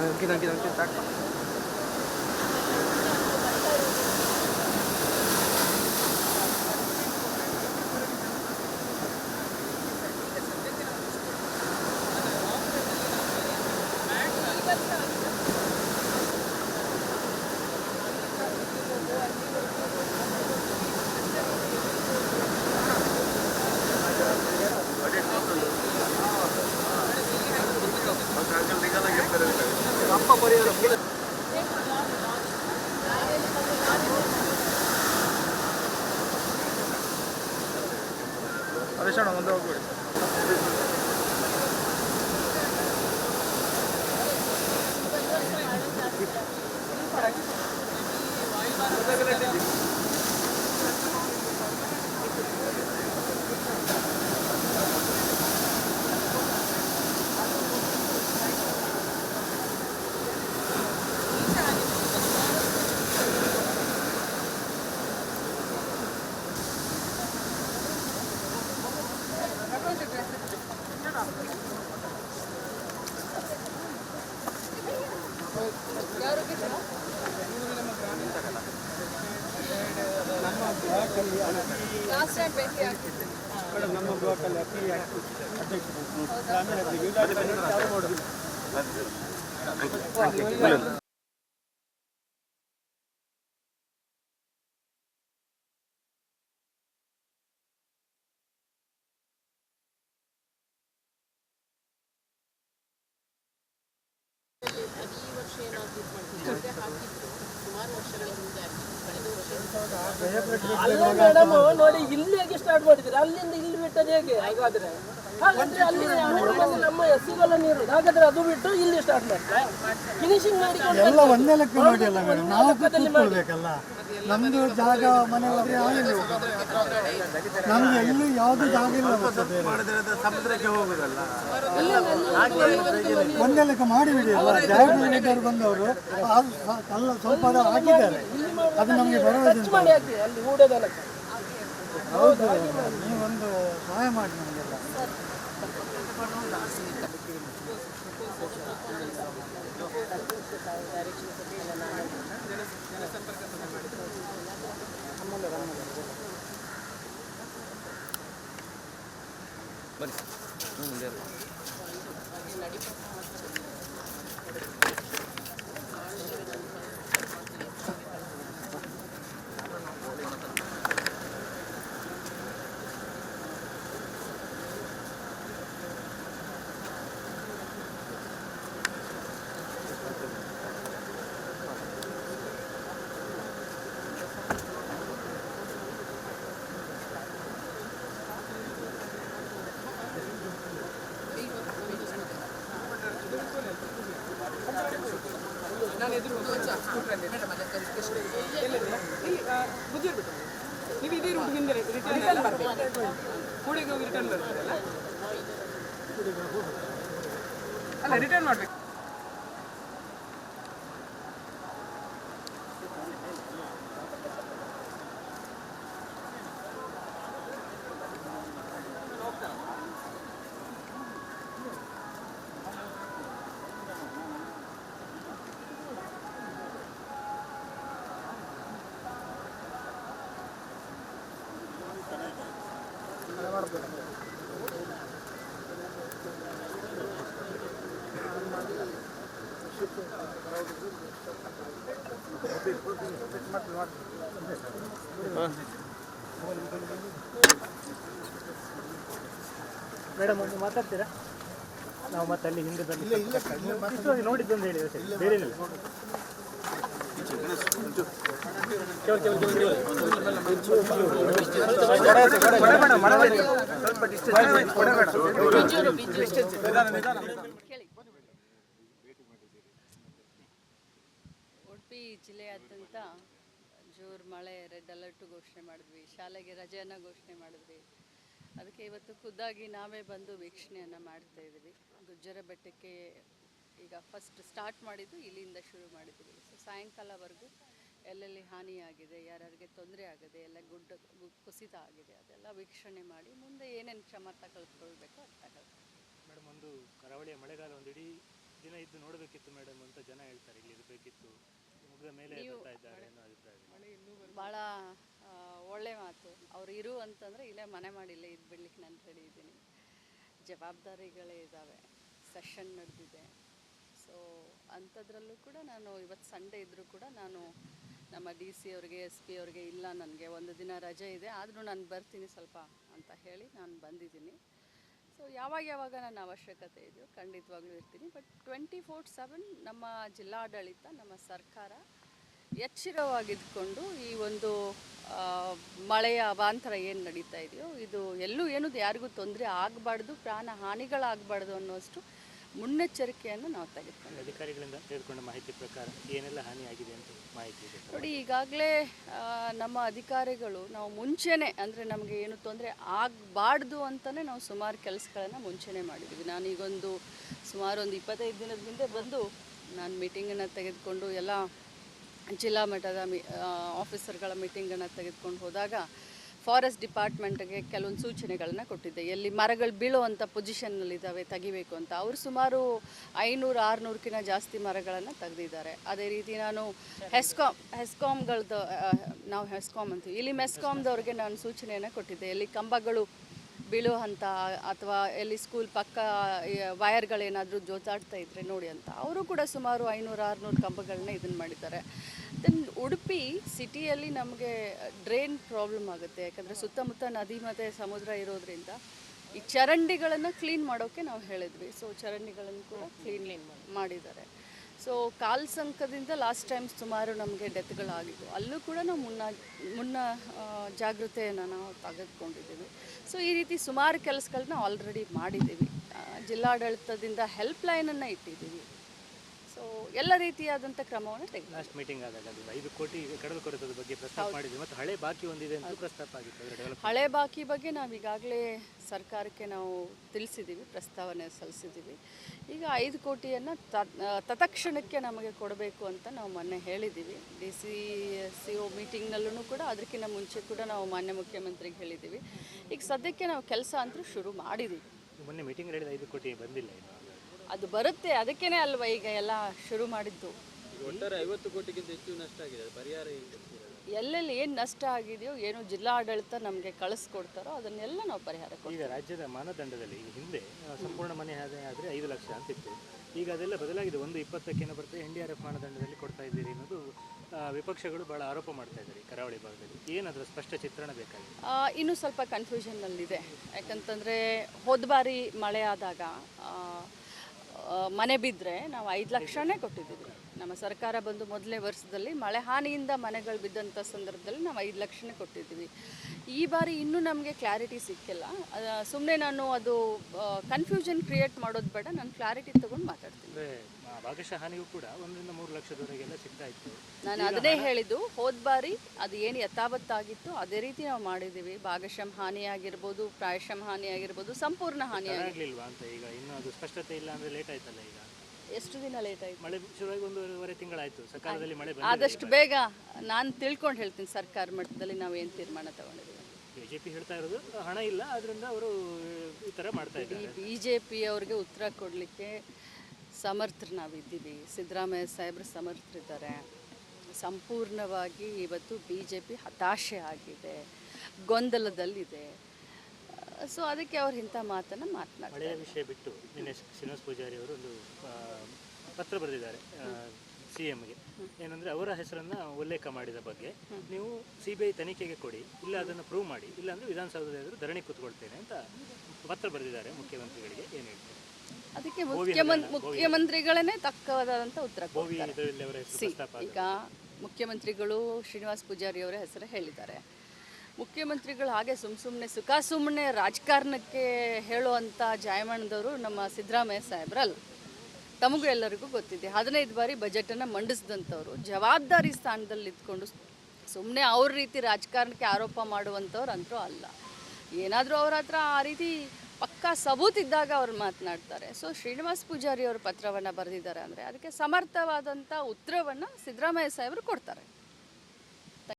Ayo kita kita kita. ಹರೀಶಣ್ಣ ಮುಂದೆ ನಮ್ಮ ಯುಗಾದಿ ಬಂದಿದ್ದು ಯಾರು ಮಾಡೋದಿಲ್ಲ ಈ ವರ್ಷ ಏನಾದ್ರು ಇದು ಮಾಡ್ತೀವಿ ಮುಂದೆ ಹಾಕಿದ್ರು ಸುಮಾರು ವರ್ಷಗಳ ಹಿಂದೆ ಕಳೆದ ವರ್ಷ ಅಲ್ಲ ಮೇಡಮ್ ನೋಡಿ ಇಲ್ಲಿ ಹೇಗೆ ಸ್ಟಾರ್ಟ್ ಮಾಡಿದ್ರೆ ಅಲ್ಲಿಂದ ಇಲ್ಲಿ ಬಿಟ್ಟದ್ದು ಹೇಗೆ? ಹಾಗಾದ್ರೆ? ಹಾಗಾದ್ರೆ ಅಲ್ಲಿ ಮೂರು ಮಂದಿ ನಮ್ಮ ಎಸ್ಸಿಗಳ ನೀರು. ಹಾಗಾದ್ರೆ ಅದು ಬಿಟ್ಟು ಇಲ್ಲಿ ಸ್ಟಾರ್ಟ್ ಮಾಡ್ತಾರೆ? ಫಿನಿಶಿಂಗ್ ಮಾಡಿ ಎಲ್ಲ ಒಂದೇ ಲೆಕ್ಕ ಮಾಡಿ ಅಲ್ಲ ಮೇಡಮ್ ನಾವು ಕೂತ್ಕೊಳ್ಬೇಕಲ್ಲ. ನಮ್ದು ಜಾಗ ಮನೆ ಹೋದ್ರೆ ಆಗಲಿ ನಮ್ಗೆ ಎಲ್ಲೂ ಯಾವ್ದು ಜಾಗ ಇಲ್ಲ ಸಮುದ್ರಕ್ಕೆ ಹೋಗುದಲ್ಲ ಒಂದೇ ಲೆಕ್ಕ ಮಾಡಿಬಿಡಿ ಅಲ್ಲ. ಜಾಗೃತರು ಬಂದವರು ಅಲ್ಲ ಸ್ವಲ್ಪ ಹಾಕಿದ್ದಾರೆ. ಅದು ನಮಗೆ ಬರೋದಿಲ್ಲ ಹೌದು ನೀವೊಂದು ಸಹಾಯ ಮಾಡಿ ನಮಗೆಲ್ಲ ಹಿಂದೆ ರಿಟರ್ನ್ ಬರಬೇಕು ಕೂಡಿಗೆ ಹೋಗಿ ರಿಟರ್ನ್ ಬರ್ತೀರಲ್ಲ ಅಲ್ಲ ರಿಟರ್ನ್ ಮಾಡ್ಬೇಕು ಮೇಡಮ್ ಒಂದು ಮಾತಾಡ್ತೀರಾ ನಾವು ಮತ್ತೆ ಅಲ್ಲಿ ಹಿಂದೆ ಬಂದು ನೋಡಿದ್ದು ಅಂತ ಹೇಳಿ. ಬೇರೆ ಏನಿಲ್ಲ ಸ್ವಲ್ಪ ಡಿಸ್ಟೆನ್ಸ್ ನಿಧಾನ ನಿಧಾನ ಕೇಳಿ ಉಡುಪಿ ಜಿಲ್ಲೆಯಾದ್ಯಂತ ಜೋರು ಮಳೆ, ರೆಡ್ ಅಲರ್ಟ್ ಘೋಷಣೆ ಮಾಡಿದ್ವಿ, ಶಾಲೆಗೆ ರಜೆಯನ್ನು ಘೋಷಣೆ ಮಾಡಿದ್ವಿ. ಅದಕ್ಕೆ ಇವತ್ತು ಖುದ್ದಾಗಿ ನಾವೇ ಬಂದು ವೀಕ್ಷಣೆಯನ್ನು ಮಾಡ್ತಾ ಇದ್ದೀವಿ. ಗುಜ್ಜರ ಬೆಟ್ಟಕ್ಕೆ ಈಗ ಫಸ್ಟ್ ಸ್ಟಾರ್ಟ್ ಮಾಡಿದ್ದು ಇಲ್ಲಿಂದ ಶುರು ಮಾಡಿದ್ದೀವಿ. ಸೊ ಸಾಯಂಕಾಲವರೆಗೂ ಎಲ್ಲೆಲ್ಲಿ ಹಾನಿಯಾಗಿದೆ, ಯಾರ್ಯಾರಿಗೆ ತೊಂದರೆ ಆಗಿದೆ, ಎಲ್ಲ ಗುಡ್ಡ ಕುಸಿತ ಆಗಿದೆ, ಅದೆಲ್ಲ ವೀಕ್ಷಣೆ ಮಾಡಿ ಮುಂದೆ ಏನೇನು ಕ್ರಮ ತಗೊಳ್ಕೊಳ್ಬೇಕು ಅದು ತಗೊಳ್ತೀವಿ. ಮೇಡಮ್, ಒಂದು ಕರಾವಳಿಯ ಮಳೆಗಾಲ ಒಂದು ಇಡೀ ದಿನ ಇದ್ದು ನೋಡಬೇಕಿತ್ತು ಮೇಡಮ್ ಅಂತ ಜನ ಹೇಳ್ತಾರೆ. ಇಲ್ಲಿ ಇರಬೇಕಿತ್ತು. ಮುಗಿದ ಮೇಲೆ ಬರ್ತಾ ಇದ್ದಾರೆ ಅನ್ನೋ ಅಭಿಪ್ರಾಯ ಇದೆ. ಭಾಳ ಒಳ್ಳೆ ಮಾತು. ಅವ್ರು ಇರು ಅಂತಂದರೆ ಇಲ್ಲೇ ಮನೆ ಮಾಡಿ ಇಲ್ಲೇ ಇದು ಬಿಡ್ಲಿಕ್ಕೆ ನಾನು ರೆಡಿ ಇದ್ದೀನಿ. ಜವಾಬ್ದಾರಿಗಳೇ ಇದ್ದಾವೆ ಸೆಷನ್ ನಡೆದಿದೆ. ಸೊ ಅಂಥದ್ರಲ್ಲೂ ಕೂಡ ನಾನು ಇವತ್ತು ಸಂಡೇ ಇದ್ದರೂ ಕೂಡ ನಾನು ನಮ್ಮ ಡಿ ಸಿ ಅವ್ರಿಗೆ ಎಸ್ ಪಿ ಅವ್ರಿಗೆ ಇಲ್ಲ ನನಗೆ ಒಂದು ದಿನ ರಜೆ ಇದೆ ಆದರೂ ನಾನು ಬರ್ತೀನಿ ಸ್ವಲ್ಪ ಅಂತ ಹೇಳಿ ನಾನು ಬಂದಿದ್ದೀನಿ. ಸೊ ಯಾವಾಗ ಯಾವಾಗ ನನ್ನ ಅವಶ್ಯಕತೆ ಇದೆಯೋ ಖಂಡಿತವಾಗ್ಲೂ ಇರ್ತೀನಿ. ಬಟ್ ಟ್ವೆಂಟಿ ಫೋರ್ ಸೆವೆನ್ ನಮ್ಮ ಜಿಲ್ಲಾಡಳಿತ, ನಮ್ಮ ಸರ್ಕಾರ ಎಚ್ಚರವಾಗಿದ್ಕೊಂಡು ಈ ಒಂದು ಮಳೆಯ ಅವಾಂತರ ಏನು ನಡೀತಾ ಇದೆಯೋ, ಇದು ಎಲ್ಲೂ ಏನು ಯಾರಿಗೂ ತೊಂದರೆ ಆಗಬಾರ್ದು ಪ್ರಾಣ ಹಾನಿಗಳಾಗಬಾರ್ದು ಅನ್ನೋಷ್ಟು ಮುನ್ನೆಚ್ಚರಿಕೆಯನ್ನು ನಾವು ತೆಗೆದುಕೊಂಡು ಅಧಿಕಾರಿಗಳಿಂದ ತೆಗೆದುಕೊಂಡ ಮಾಹಿತಿ ಪ್ರಕಾರ ಏನೆಲ್ಲ ಹಾನಿ ಆಗಿದೆ ಅಂತ ಮಾಹಿತಿ ಇದೆ? ನೋಡಿ ಈಗಾಗಲೇ ನಮ್ಮ ಅಧಿಕಾರಿಗಳು ನಾವು ಮುಂಚೆನೆ ಅಂದರೆ ನಮಗೆ ಏನು ತೊಂದರೆ ಆಗಬಾರ್ದು ಅಂತಲೇ ನಾವು ಸುಮಾರು ಕೆಲಸಗಳನ್ನು ಮುಂಚೆನೆ ಮಾಡಿದ್ದೀವಿ ನಾನು ಈಗೊಂದು ಸುಮಾರು ಒಂದು ಇಪ್ಪತ್ತೈದು ದಿನದ ಹಿಂದೆ ಬಂದು ನಾನು ಮೀಟಿಂಗನ್ನು ತೆಗೆದುಕೊಂಡು ಎಲ್ಲ ಜಿಲ್ಲಾ ಮಟ್ಟದ ಮೀ ಆಫೀಸರ್ಗಳ ಮೀಟಿಂಗನ್ನು ತೆಗೆದುಕೊಂಡು ಹೋದಾಗ ಫಾರೆಸ್ಟ್ ಡಿಪಾರ್ಟ್ಮೆಂಟ್ಗೆ ಕೆಲವೊಂದು ಸೂಚನೆಗಳನ್ನ ಕೊಟ್ಟಿದ್ದೆ. ಎಲ್ಲಿ ಮರಗಳು ಬೀಳುವಂಥ ಪೊಸಿಷನ್ನಲ್ಲಿದ್ದಾವೆ ತೆಗಿಬೇಕು ಅಂತ. ಅವರು ಸುಮಾರು ಐನೂರು, ಆರುನೂರಕ್ಕಿಂತ ಜಾಸ್ತಿ ಮರಗಳನ್ನು ತೆಗೆದಿದ್ದಾರೆ. ಅದೇ ರೀತಿ ನಾನು ಹೆಸ್ಕಾಮ್ ಹೆಸ್ಕಾಮ್ಗಳದ್ದು ನಾವು ಹೆಸ್ಕಾಮ್ ಅಂತೀವಿ. ಇಲ್ಲಿ ಮೆಸ್ಕಾಮ್ದವ್ರಿಗೆ ನಾನು ಸೂಚನೆಯನ್ನು ಕೊಟ್ಟಿದ್ದೆ. ಎಲ್ಲಿ ಕಂಬಗಳು ಬೀಳೋ ಹಂತ ಅಥವಾ ಎಲ್ಲಿ ಸ್ಕೂಲ್ ಪಕ್ಕ ವಯರ್ಗಳೇನಾದರೂ ಜೋತಾಡ್ತಾ ಇದ್ರೆ ನೋಡಿ ಅಂತ. ಅವರು ಕೂಡ ಸುಮಾರು ಐನೂರು ಆರುನೂರು ಕಂಬಗಳನ್ನ ಇದನ್ನು ಮಾಡಿದ್ದಾರೆ. ದೆನ್ ಉಡುಪಿ ಸಿಟಿಯಲ್ಲಿ ನಮಗೆ ಡ್ರೈನ್ ಪ್ರಾಬ್ಲಮ್ ಆಗುತ್ತೆ. ಯಾಕಂದರೆ ಸುತ್ತಮುತ್ತ ನದಿ ಮತ್ತು ಸಮುದ್ರ ಇರೋದ್ರಿಂದ ಈ ಚರಂಡಿಗಳನ್ನು ಕ್ಲೀನ್ ಮಾಡೋಕ್ಕೆ ನಾವು ಹೇಳಿದ್ವಿ. ಸೊ ಚರಂಡಿಗಳನ್ನು ಕೂಡ ಕ್ಲೀನ್ ಮಾಡಿದ್ದಾರೆ. ಸೊ ಕಾಲ್ ಸಂಕದಿಂದ ಲಾಸ್ಟ್ ಟೈಮ್ ಸುಮಾರು ನಮಗೆ ಡೆತ್ಗಳಾಗಿದ್ದು ಅಲ್ಲೂ ಕೂಡ ನಾವು ಮುನ್ನ ಮುನ್ನ ಜಾಗೃತೆಯನ್ನು ನಾವು ತೆಗೆದುಕೊಂಡಿದ್ದೀವಿ. ಸೊ ಈ ರೀತಿ ಸುಮಾರು ಕೆಲಸಗಳನ್ನ ಆಲ್ರೆಡಿ ಮಾಡಿದ್ದೀವಿ. ಜಿಲ್ಲಾಡಳಿತದಿಂದ ಹೆಲ್ಪ್ ಲೈನನ್ನು ಇಟ್ಟಿದ್ದೀವಿ. ಸೊ ಎಲ್ಲ ರೀತಿಯಾದಂಥ ಕ್ರಮವನ್ನು ತೆಗೆದು ಲಾಸ್ಟ್ ಮೀಟಿಂಗ್ ಆದಾಗ ಅದು ಐದು ಕೋಟಿ ಕಡಲು ಕೊರತದ ಬಗ್ಗೆ ಪ್ರಸ್ತಾಪ ಮಾಡಿದ್ವಿ. ಮತ್ತು ಹಳೆ ಬಾಕಿ ಒಂದಿದೆ ಅಂತ ಪ್ರಸ್ತಾಪ ಆಗಿತ್ತು ಅದರ ಡೆವಲಪ್ ಹಳೆ ಬಾಕಿ ಬಗ್ಗೆ ನಾವು ಈಗಾಗಲೇ ಸರ್ಕಾರಕ್ಕೆ ನಾವು ತಿಳಿಸಿದ್ದೀವಿ ಪ್ರಸ್ತಾವನೆ ಸಲ್ಲಿಸಿದ್ದೀವಿ ಈಗ ಐದು ಕೋಟಿಯನ್ನು ತತ್ಕ್ಷಣಕ್ಕೆ ನಮಗೆ ಕೊಡಬೇಕು ಅಂತ ನಾವು ಮೊನ್ನೆ ಹೇಳಿದ್ದೀವಿ ಡಿ ಸಿ ಸಿ ಒ ಮೀಟಿಂಗ್ನಲ್ಲೂ ಕೂಡ ಅದಕ್ಕಿಂತ ಮುಂಚೆ ಕೂಡ ನಾವು ಮಾನ್ಯ ಮುಖ್ಯಮಂತ್ರಿಗೆ ಹೇಳಿದ್ದೀವಿ ಈಗ ಸದ್ಯಕ್ಕೆ ನಾವು ಕೆಲಸ ಅಂತೂ ಶುರು ಮಾಡಿದ್ದೀವಿ ಮೊನ್ನೆ ಮೀಟಿಂಗ್ ಹೇಳಿದ ಐದು ಕೋಟಿ ಬಂದಿಲ್ಲ ಇನ್ನು. ಅದು ಬರುತ್ತೆ ಅದಕ್ಕೇನೆ ಅಲ್ವಾ ಈಗ ಎಲ್ಲ ಶುರು ಮಾಡಿದ್ದು. ಒಟ್ಟಾರೆ ಐವತ್ತು ಕೋಟಿಗಿಂತ ಹೆಚ್ಚು ನಷ್ಟ ಆಗಿದೆ ಪರಿಹಾರ ಎಲ್ಲೆಲ್ಲಿ ಏನು ನಷ್ಟ ಆಗಿದೆಯೋ ಏನು ಜಿಲ್ಲಾಡಳಿತ ನಮಗೆ ಕಳಿಸ್ಕೊಡ್ತಾರೋ ಅದನ್ನೆಲ್ಲ ನಾವು ಪರಿಹಾರ ಕೊಡ್ತೀವಿ. ಈಗ ರಾಜ್ಯದ ಮಾನದಂಡದಲ್ಲಿ ಈಗ ಹಿಂದೆ ಸಂಪೂರ್ಣ ಮನೆ ಆದರೆ ಐದು ಲಕ್ಷ ಅಂತಿತ್ತು. ಈಗ ಅದೆಲ್ಲ ಬದಲಾಗಿದೆ ಒಂದು ಇಪ್ಪತ್ತಕ್ಕೇನೋ ಬರ್ತದೆ ಎನ್ ಡಿ ಆರ್ ಎಫ್ ಮಾನದಂಡದಲ್ಲಿ ಕೊಡ್ತಾ ಇದ್ದೀರಿ ಅನ್ನೋದು ವಿಪಕ್ಷಗಳು ಭಾಳ ಆರೋಪ ಮಾಡ್ತಾ ಇದ್ದಾರೆ ಕರಾವಳಿ ಭಾಗದಲ್ಲಿ. ಏನಾದರೂ ಸ್ಪಷ್ಟ ಚಿತ್ರಣ ಬೇಕಾಗಿದೆ? ಇನ್ನೂ ಸ್ವಲ್ಪ ಕನ್ಫ್ಯೂಷನ್ನಲ್ಲಿದೆ ಯಾಕಂತಂದರೆ ಹೋದ ಬಾರಿ ಮಳೆ ಆದಾಗ ಮನೆ ಬಿದ್ದರೆ ನಾವು ಐದು ಲಕ್ಷನೇ ಕೊಟ್ಟಿದ್ದೀವಿ. ನಮ್ಮ ಸರ್ಕಾರ ಬಂದು ಮೊದಲನೇ ವರ್ಷದಲ್ಲಿ ಮಳೆ ಹಾನಿಯಿಂದ ಮನೆಗಳು ಬಿದ್ದಂಥ ಸಂದರ್ಭದಲ್ಲಿ ನಾವು ಐದು ಲಕ್ಷನೇ ಕೊಟ್ಟಿದ್ದೀವಿ. ಈ ಬಾರಿ ಇನ್ನೂ ನಮಗೆ ಕ್ಲಾರಿಟಿ ಸಿಕ್ಕಿಲ್ಲ. ಸುಮ್ಮನೆ ನಾನು ಅದು ಕನ್ಫ್ಯೂಷನ್ ಕ್ರಿಯೇಟ್ ಮಾಡೋದು ಬೇಡ. ನಾನು ಕ್ಲಾರಿಟಿ ತೊಗೊಂಡು ಮಾತಾಡ್ತೀನಿ. ಭಾಗಶಃ ಹಾನಿಗೂ ಕೂಡ ಒಂದರಿಂದ ಮೂರು ಲಕ್ಷದವರೆಗೆಲ್ಲ ಸಿಗ್ತಾ ಇತ್ತು ನಾನು ಅದನ್ನೇ ಹೇಳಿದ್ದು ಹೋದ ಬಾರಿ ಅದು ಏನು ಯಥಾವತ್ತಾಗಿತ್ತು ಅದೇ ರೀತಿ ನಾವು ಮಾಡಿದ್ದೀವಿ. ಭಾಗಶಃ ಹಾನಿಯಾಗಿರ್ಬೋದು ಪ್ರಾಯಶಃ ಹಾನಿಯಾಗಿರ್ಬೋದು ಸಂಪೂರ್ಣ ಹಾನಿ ಆಗ್ಲಿಲ್ವಾ ಅಂತ ಈಗ ಇನ್ನೂ ಅದು ಸ್ಪಷ್ಟತೆ ಇಲ್ಲ ಅಂದರೆ ಲೇಟ್ ಆಯ್ತಲ್ಲ ಈಗ? ಎಷ್ಟು ದಿನ ಲೇಟ್ ಆಯ್ತು? ಮಳೆ ಶುರುವಾಗಿ ಒಂದೂವರೆ ತಿಂಗಳಾಯ್ತು. ಸರ್ಕಾರದಲ್ಲಿ ಮಳೆ ಆದಷ್ಟು ಬೇಗ ನಾನು ತಿಳ್ಕೊಂಡು ಹೇಳ್ತೀನಿ ಸರ್ಕಾರ ಮಟ್ಟದಲ್ಲಿ ನಾವು ಏನು ತೀರ್ಮಾನ ತಗೊಂಡಿದ್ದೀವಿ ಬಿಜೆಪಿ ಹೇಳ್ತಾ ಇರೋದು ಹಣ ಇಲ್ಲ ಅದರಿಂದ ಅವರು ಈ ಥರ ಮಾಡ್ತಾ ಇದ್ದಾರೆ. ಈ ಬಿ ಜೆ ಪಿ ಅವ್ರಿಗೆ ಉತ್ತರ ಕೊಡಲಿಕ್ಕೆ ಸಮರ್ಥರು ನಾವಿದ್ದೀವಿ. ಸಿದ್ದರಾಮಯ್ಯ ಸಾಹೇಬ್ರು ಸಮರ್ಥರಿದ್ದಾರೆ. ಸಂಪೂರ್ಣವಾಗಿ ಇವತ್ತು ಬಿ ಜೆ ಪಿ ಹತಾಶೆ ಆಗಿದೆ. ಗೊಂದಲದಲ್ಲಿದೆ. ಸೊ ಅದಕ್ಕೆ ಅವ್ರು ಇಂಥ ಮಾತನ್ನು ಮಾತನಾಡ್ತಾರೆ. ಮಳೆಯ ವಿಷಯ ಬಿಟ್ಟು ನಿನ್ನೆ ಶ್ರೀನಿವಾಸ ಪೂಜಾರಿ ಅವರು ಒಂದು ಪತ್ರ ಬರೆದಿದ್ದಾರೆ ಸಿ ಎಮ್ಗೆ ಏನಂದರೆ ಅವರ ಹೆಸರನ್ನು ಉಲ್ಲೇಖ ಮಾಡಿದ ಬಗ್ಗೆ ನೀವು ಸಿ ಬಿ ಐ ತನಿಖೆಗೆ ಕೊಡಿ ಇಲ್ಲ ಅದನ್ನು ಪ್ರೂವ್ ಮಾಡಿ ಇಲ್ಲಾಂದರೆ ವಿಧಾನಸೌಧದ ಎದುರು ಧರಣಿ ಕೂತ್ಕೊಳ್ತೇನೆ ಅಂತ ಪತ್ರ ಬರೆದಿದ್ದಾರೆ ಮುಖ್ಯಮಂತ್ರಿಗಳಿಗೆ. ಏನು ಹೇಳ್ತಾರೆ? ಅದಕ್ಕೆ ಮುಖ್ಯಮಂತ್ರಿ ಮುಖ್ಯಮಂತ್ರಿಗಳೇ ತಕ್ಕವಾದಂಥ ಉತ್ತರ ಕೊಡ್ತಾರೆ. ಸಿ ಈಗ ಮುಖ್ಯಮಂತ್ರಿಗಳು ಶ್ರೀನಿವಾಸ್ ಪೂಜಾರಿ ಅವರ ಹೆಸರು ಹೇಳಿದ್ದಾರೆ. ಮುಖ್ಯಮಂತ್ರಿಗಳು ಹಾಗೆ ಸುಮ್ ಸುಮ್ಮನೆ ಸುಖ ಸುಮ್ಮನೆ ರಾಜಕಾರಣಕ್ಕೆ ಹೇಳುವಂಥ ಜಾಯಮಾನದವರು ನಮ್ಮ ಸಿದ್ದರಾಮಯ್ಯ ಸಾಹೇಬ್ರಲ್ಲ. ತಮಗೂ ಎಲ್ಲರಿಗೂ ಗೊತ್ತಿದೆ. ಹದಿನೈದು ಬಾರಿ ಬಜೆಟನ್ನು ಮಂಡಿಸಿದಂಥವ್ರು. ಜವಾಬ್ದಾರಿ ಸ್ಥಾನದಲ್ಲಿ ಇದ್ಕೊಂಡು ಸುಮ್ಮನೆ ಅವ್ರ ರೀತಿ ರಾಜಕಾರಣಕ್ಕೆ ಆರೋಪ ಮಾಡುವಂಥವ್ರು ಅಂತೂ ಅಲ್ಲ. ಏನಾದರೂ ಅವ್ರ ಹತ್ರ ಆ ರೀತಿ ಪಕ್ಕಾ ಸಬೂತ್ ಇದ್ದಾಗ ಅವ್ರು ಮಾತನಾಡ್ತಾರೆ. ಸೊ ಶ್ರೀನಿವಾಸ್ ಪೂಜಾರಿ ಅವರು ಪತ್ರವನ್ನು ಬರೆದಿದ್ದಾರೆ ಅಂದರೆ ಅದಕ್ಕೆ ಸಮರ್ಥವಾದಂಥ ಉತ್ತರವನ್ನು ಸಿದ್ದರಾಮಯ್ಯ ಸಾಹೇಬರು ಕೊಡ್ತಾರೆ.